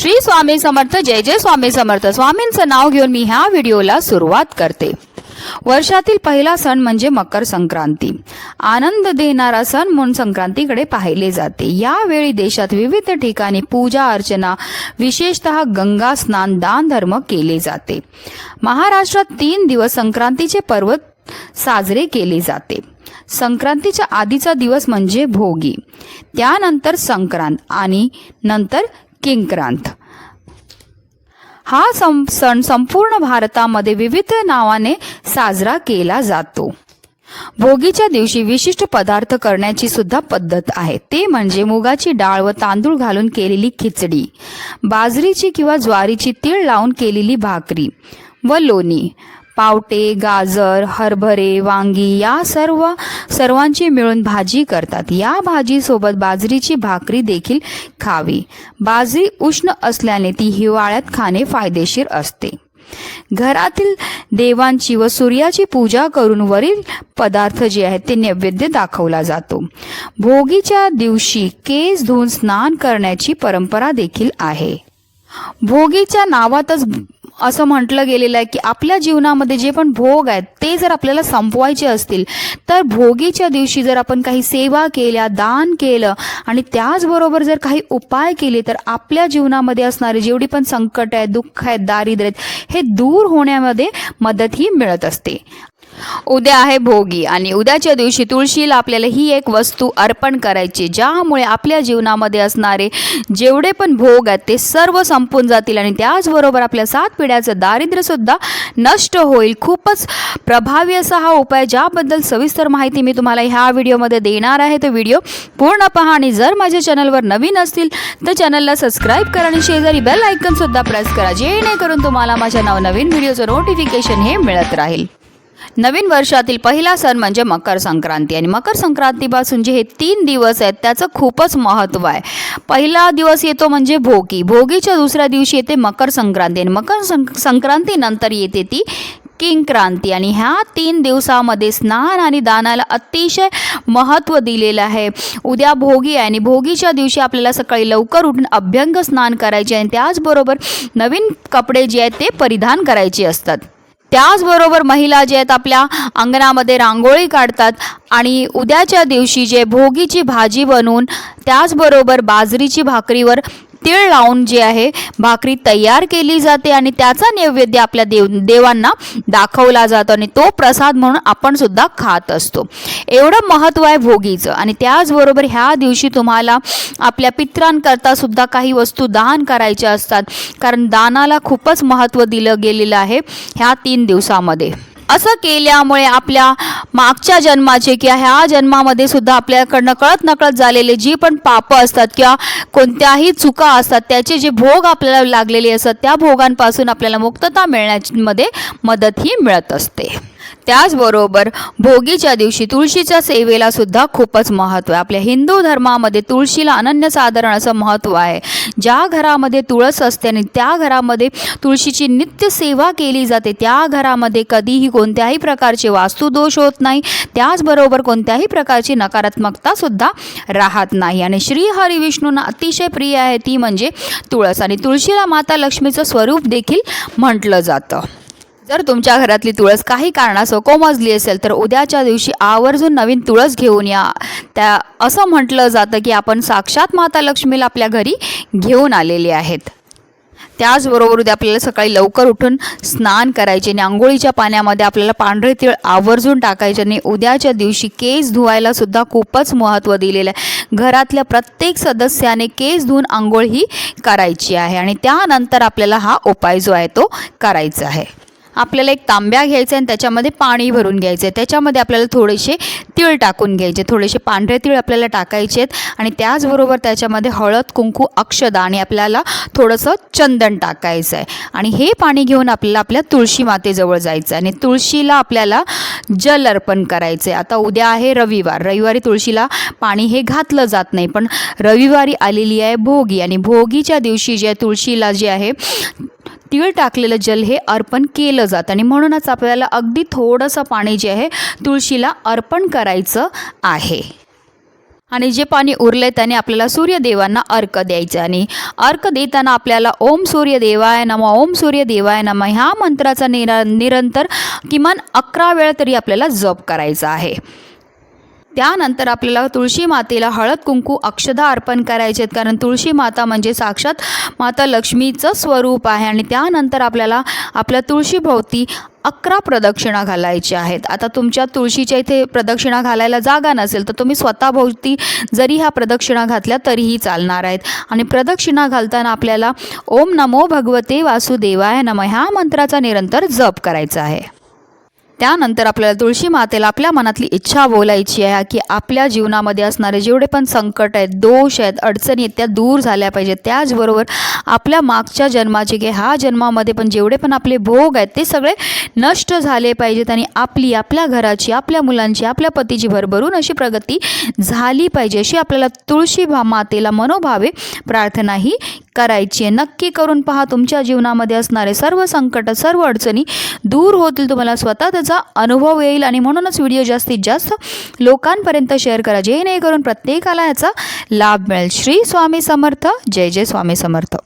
श्री स्वामी समर्थ जय जय स्वामी समर्थ. स्वामींचं नाव घेऊन मी ह्या व्हिडिओला सुरुवात करते. वर्षातील पहिला सण म्हणजे मकर संक्रांती. आनंद देणारा सण म्हणून संक्रांतीकडे पाहिले जाते. यावेळी देशात विविध ठिकाणी पूजा अर्चना विशेषतः गंगा स्नान दान धर्म केले जाते. महाराष्ट्रात तीन दिवस संक्रांतीचे पर्व साजरे केले जाते. संक्रांतीच्या आधीचा दिवस म्हणजे भोगी. त्यानंतर संक्रांत आणि नंतर किंक्रांत. हा सं सण संपूर्ण भारतामध्ये विविध नावाने साजरा केला जातो. भोगीच्या दिवशी विशिष्ट पदार्थ करण्याची सुद्धा पद्धत आहे. ते म्हणजे मुगाची डाळ व तांदूळ घालून केलेली खिचडी बाजरीची किंवा ज्वारीची तीळ लावून केलेली भाकरी व लोणी. पावटे गाजर हरभरे वांगी या सर्व सर्वांची मिळून भाजी करतात. या भाजीसोबत बाजरीची भाकरी देखील खावी. बाजरी उष्ण असल्याने ती हिवाळ्यात खाणे फायदेशीर असते. घरातील देवांची व सूर्याची पूजा करून वरील पदार्थ जे आहेत ते नैवेद्य दाखवला जातो. भोगीच्या दिवशी केस धुवून स्नान करण्याची परंपरा देखील आहे. भोगीच्या नावातच असं म्हटलं गेलेलं आहे की आपल्या जीवनामध्ये जे पण भोग आहेत ते जर आपल्याला संपवायचे असतील तर भोगीच्या दिवशी जर आपण काही सेवा केल्या दान केलं आणि त्याचबरोबर जर काही उपाय केले तर आपल्या जीवनामध्ये असणारे जेवढी पण संकट आहेत दुःख आहेत दारिद्र्य आहेत हे दूर होण्यामध्ये मदतही मिळत असते. उद्या आहे भोगी आणि उद्याच्या दिवशी तुळशीला आपल्याला ही एक वस्तू अर्पण करायची ज्यामुळे आपल्या जीवनामध्ये असणारे जेवढे पण भोग आहेत ते सर्व संपून जातील आणि त्याचबरोबर आपल्या सात पिढ्याचं दारिद्र्यसुद्धा नष्ट होईल. खूपच प्रभावी असा हा उपाय ज्याबद्दल सविस्तर माहिती मी तुम्हाला ह्या व्हिडिओमध्ये देणार आहे. तो व्हिडिओ पूर्ण पहा आणि जर माझ्या चॅनलवर नवीन असतील तर चॅनलला सबस्क्राईब करा आणि शेजारी बेल आयकनसुद्धा प्रेस करा जेणेकरून तुम्हाला माझ्या नवनवीन व्हिडिओचं नोटिफिकेशन हे मिळत राहील. नवीन वर्षातील पहिला सण म्हणजे मकर संक्रांती. आणि मकर संक्रांतीपासून जे हे तीन दिवस आहेत त्याचं खूपच महत्त्व आहे. पहिला दिवस येतो म्हणजे भोगी. भोगीच्या दुसऱ्या दिवशी येते मकर संक्रांती. आणि मकर संक संक्रांतीनंतर येते ती किंक्रांती. आणि ह्या तीन दिवसामध्ये स्नान आणि दानाला अतिशय महत्त्व दिलेलं आहे. उद्या भोगी आहे आणि भोगीच्या दिवशी आपल्याला सकाळी लवकर उठून अभ्यंग स्नान करायचे आणि त्याचबरोबर नवीन कपडे जे आहेत ते परिधान करायचे असतात. त्याचबरोबर महिला जे आहेत आपल्या अंगणामध्ये रांगोळी काढतात आणि उद्याच्या दिवशी जे भोगीची भाजी बनवून त्याचबरोबर बाजरीची भाकरीवर तीळ लावून जे आहे भाकरी तयार केली जाते आणि त्याचा नैवेद्य आपल्या देव देवांना दाखवला जातो आणि तो प्रसाद म्हणून आपण सुद्धा खात असतो. एवढं महत्त्व आहे भोगीचं आणि त्याचबरोबर ह्या दिवशी तुम्हाला आपल्या पित्रांकरता सुद्धा काही वस्तू दान करायच्या असतात. कारण दानाला खूपच महत्त्व दिलं गेलेलं आहे ह्या तीन दिवसामध्ये. असं केल्यामुळे आपल्या मागच्या जन्माचे किंवा ह्या जन्मामध्ये सुद्धा आपल्याकडनं कळत नकळत झालेले जी पण पापं असतात किंवा कोणत्याही चुका असतात त्याचे जे भोग आपल्याला लागलेले असतात त्या भोगांपासून आपल्याला मुक्तता मिळण्यामध्ये मदतही मिळत असते. त्याचबरोबर भोगीच्या दिवशी तुळशीच्या सेवेला सुद्धा खूपच महत्त्व आहे. आपल्या हिंदू धर्मामध्ये तुळशीला अनन्यसाधारण असं महत्त्व आहे. ज्या घरामध्ये तुळस असते आणि त्या घरामध्ये तुळशीची नित्य सेवा केली जाते त्या घरामध्ये कधीही कोणत्याही प्रकारचे वास्तुदोष होत नाही. त्याचबरोबर कोणत्याही प्रकारची नकारात्मकता सुद्धा राहत नाही. आणि श्री हरी विष्णूंना अतिशय प्रिय आहे ती म्हणजे तुळस. आणि तुळशीला माता लक्ष्मीचं स्वरूप देखील म्हटलं जातं. जर तुमच्या घरातली तुळस काही कारणास्तव कोमजली असेल तर उद्याच्या दिवशी आवर्जून नवीन तुळस घेऊन या. त्या असं म्हटलं जातं की आपण साक्षात माता लक्ष्मीला आपल्या घरी घेऊन आलेले आहेत. त्याचबरोबर उद्या आपल्याला सकाळी लवकर उठून स्नान करायचे आणि आंघोळीच्या पाण्यामध्ये आपल्याला पांढरे तीळ आवर्जून टाकायचे आणि उद्याच्या दिवशी केस धुवायला सुद्धा खूपच महत्त्व दिलेलं आहे. घरातल्या प्रत्येक सदस्याने केस धुवून आंघोळ ही करायची आहे आणि त्यानंतर आपल्याला हा उपाय जो आहे तो करायचा आहे. आपल्याला एक तांब्या घ्यायचा आणि त्याच्यामध्ये पाणी भरून घ्यायचं आहे. त्याच्यामध्ये आपल्याला थोडेसे तीळ टाकून घ्यायचे. थोडेसे पांढरे तीळ आपल्याला टाकायचे आहेत. आणि त्याचबरोबर त्याच्यामध्ये हळद कुंकू अक्षदा आणि आपल्याला थोडंसं चंदन टाकायचं आहे. आणि हे पाणी घेऊन आपल्याला आपल्या तुळशी मातेजवळ जायचं आहे. आणि तुळशीला आपल्याला जल अर्पण करायचं आहे आता उद्या आहे रविवार. रविवारी तुळशीला पाणी हे घातलं जात नाही. पण रविवारी आलेली आहे भोगी. आणि भोगीच्या दिवशी जे तुळशीला जे आहे तीळ टाकलेलं जल हे अर्पण केलं जातं आणि म्हणूनच आपल्याला अगदी थोडंसं पाणी जे आहे तुळशीला अर्पण करायचं आहे. आणि जे पाणी उरले त्याने आपल्याला सूर्यदेवांना अर्क द्यायचं आणि अर्क देताना आपल्याला ओम सूर्यदेवाय नम ओम सूर्यदेवाय नम ह्या मंत्राचा निरा निरंतर किमान अकरा वेळा तरी आपल्याला जप करायचा आहे. त्यानंतर आपल्याला तुळशी मातेला हळद कुंकू अक्षदा अर्पण करायचे आहेत. कारण तुळशी माता म्हणजे साक्षात माता लक्ष्मीचं स्वरूप आहे. आणि त्यानंतर आपल्याला आपल्या तुळशीभोवती अकरा प्रदक्षिणा घालायच्या आहेत. आता तुमच्या तुळशीच्या इथे प्रदक्षिणा घालायला जागा नसेल तर तुम्ही स्वतःभोवती जरी ह्या प्रदक्षिणा घातल्या तरीही चालणार आहेत. आणि प्रदक्षिणा घालताना आपल्याला ओम नमो भगवते वासुदेवाय नम ह्या मंत्राचा निरंतर जप करायचा आहे. त्यानंतर आपल्याला तुळशी मातेला आपल्या मनातली इच्छा बोलायची आहे की आपल्या जीवनामध्ये असणारे जेवढे पण संकट आहेत दोष आहेत अडचणी आहेत त्या दूर झाल्या पाहिजेत. त्याचबरोबर आपल्या मागच्या जन्माचे की हा जन्मामध्ये पण जेवढे पण आपले भोग आहेत ते सगळे नष्ट झाले पाहिजेत आणि आपली आपल्या घराची आपल्या मुलांची आपल्या पतीची भरभरून अशी प्रगती झाली पाहिजे अशी आपल्याला तुळशी भा मातेला मनोभावे प्रार्थनाही करायची आहे. नक्की करून पहा तुमच्या जीवनामध्ये असणारे सर्व संकट सर्व अडचणी दूर होतील तुम्हाला स्वतः त्याचा अनुभव येईल आणि म्हणूनच व्हिडिओ जास्तीत जास्त लोकांपर्यंत शेअर करा. जेणेकरून प्रत्येकाला याचा लाभ मिळेल. श्री स्वामी समर्थ. जय जय स्वामी समर्थ.